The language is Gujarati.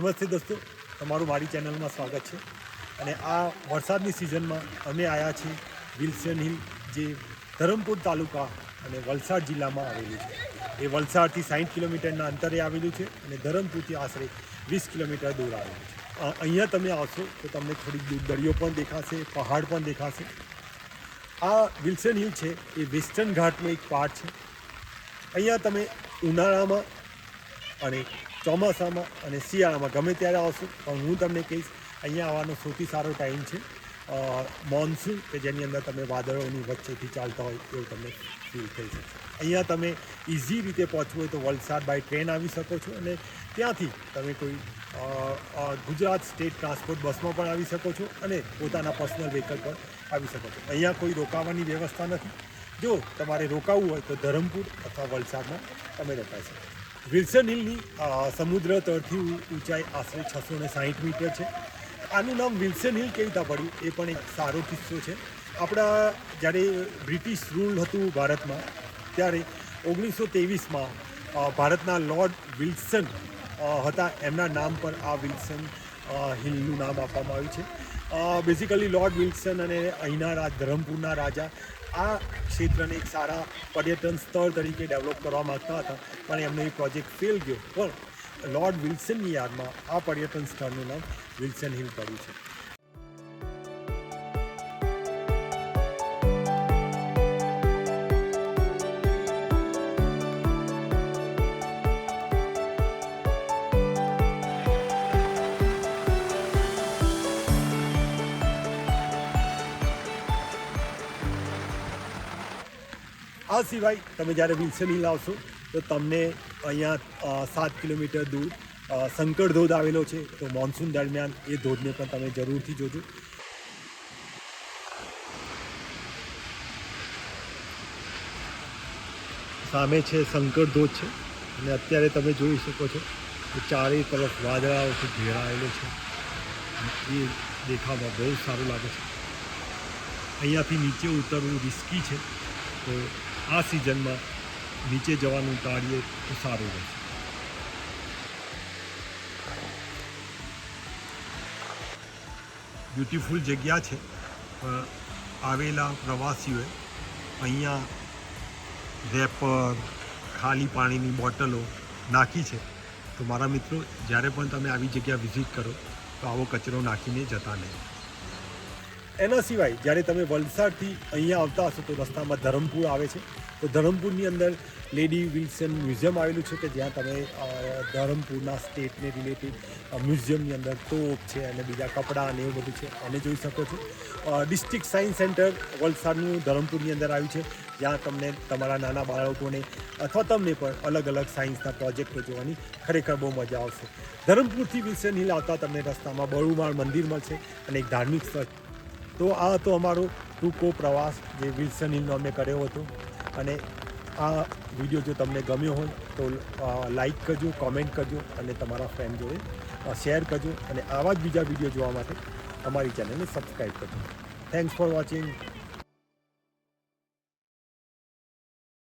નમસ્તે દોસ્તો, તમારું મારી ચેનલમાં સ્વાગત છે. અને આ વરસાદની સિઝનમાં અમે આવ્યા છીએ વિલ્સન હિલ, જે ધરમપુર તાલુકા અને વલસાડ જિલ્લામાં આવેલું છે. એ વલસાડથી સાઠ કિલોમીટરના અંતરે આવેલું છે અને ધરમપુરથી આશરે વીસ કિલોમીટર દૂર આવેલું છે. અહીંયા તમે આવશો તો તમને થોડીક દૂર દરિયો પણ દેખાશે, પહાડ પણ દેખાશે. આ વિલ્સન હિલ છે, એ વેસ્ટર્ન ઘાટનો એક પાર્ટ છે. અહીંયા તમે ઉનાળામાં અને ચોમાસામાં અને શિયાળામાં ગમે ત્યારે આવશો, પણ હું તમને કહીશ, અહીંયા આવવાનો સૌથી સારો ટાઈમ છે મોન્સૂન કે જેની અંદર તમે વાદળોની વચ્ચેથી ચાલતા હોય એવું તમને ફીલ થઈ શકશે અહીંયા તમે ઇઝી રીતે પહોંચવું હોય તો વલસાડ બાય ટ્રેન આવી શકો છો અને ત્યાંથી તમે કોઈ ગુજરાત સ્ટેટ ટ્રાન્સપોર્ટ બસમાં પણ આવી શકો છો અને પોતાના પર્સનલ વ્હીકલ પર આવી શકો છો. અહીંયા કોઈ રોકાવાની વ્યવસ્થા નથી. જો તમારે રોકાવું હોય તો ધરમપુર અથવા વલસાડમાં તમે રોકાઈ શકો. વિલ્સન હિલની સમુદ્ર તળથી ઊંચાઈ આશરે છસો ને સાહીઠ મીટર છે. આનું નામ વિલ્સન હિલ કેવી રીતે પડ્યું એ પણ એક સારો કિસ્સો છે. આપણા જ્યારે બ્રિટિશ રૂલ હતું ભારતમાં, ત્યારે ઓગણીસો ત્રેવીસમાં ભારતના લોર્ડ વિલ્સન હતા. એમના નામ પર આ વિલ્સન હિલનું નામ આપવામાં આવ્યું છે. બેઝિકલી લોર્ડ વિલ્સન અને અહીંના રાજ ધરમપુરના રાજા આ ક્ષેત્રને એક સારા પર્યટન સ્થળ તરીકે ડેવલપ કરવા માંગતા હતા. પણ એમનો એ પ્રોજેક્ટ ફેલ ગયો. પણ લોર્ડ વિલ્સનની યાદમાં આ પર્યટન સ્થળનું નામ વિલ્સન હિલ પડ્યું છે. આ સિવાય તમે જ્યારે વિલ્સન હિલ આવશો, તો તમને અહીંયા સાત કિલોમીટર દૂર શંકર ધોધ આવેલો છે. તો મોન્સૂન દરમિયાન એ ધોધને પણ તમે જરૂરથી જોજો. સામે છે શંકર ધોધ છે. અને અત્યારે તમે જોઈ શકો છો કે ચારેય તરફ વાદળાઓથી ઘેરાયેલો છે. એ દેખાવમાં બહુ સારું લાગે છે. અહીંયાથી નીચે ઉતરવું રિસ્કી છે. તો આ સિઝનમાં નીચે જવાનું ટાળીએ તો સારું રહેશે. બ્યુટીફુલ જગ્યા છે. આવેલા પ્રવાસીઓએ અહીંયા રેપર, ખાલી પાણીની બોટલો નાખી છે. તો મારા મિત્રો, જ્યારે પણ તમે આવી જગ્યા વિઝિટ કરો, તો આવો કચરો નાખીને જતા નહીં એના સિવાય જ્યારે તમે વલસાડથી અહીંયા આવતા હશો તો રસ્તામાં ધરમપુર આવે છે. તો ધરમપુરની અંદર લેડી વિલ્સન મ્યુઝિયમ આવેલું છે કે જ્યાં તમે ધરમપુરના સ્ટેટને રિલેટેડ મ્યુઝિયમની અંદર તોપ છે અને બીજા કપડાં અને એવું બધું છે. એને જોઈ શકો છો. ડિસ્ટ્રિક્ટ સાયન્સ સેન્ટર વલસાડનું ધરમપુરની અંદર આવ્યું છે. જ્યાં તમને તમારા નાના બાળકોને અથવા તમને પણ અલગ અલગ સાયન્સના પ્રોજેક્ટો જોવાની ખરેખર બહુ મજા આવશે. ધરમપુરથી વિલ્સન હિલ આવતા તમને રસ્તામાં બળુમાળ મંદિર મળશે અને એક ધાર્મિક સ્થળ તો આ હતો અમારો ટૂંકો પ્રવાસ જે વિલ્સન હિલનો અમે કર્યો હતો. અને આ વીડિયો જો તમને ગમ્યો હોય તો લાઈક કરજો, કોમેન્ટ કરજો અને તમારા ફ્રેન્ડ જોડે શેર કરજો અને આવા જ બીજા વીડિયો જોવા માટે અમારી ચેનલને સબસ્ક્રાઈબ કરજો. Thanks for watching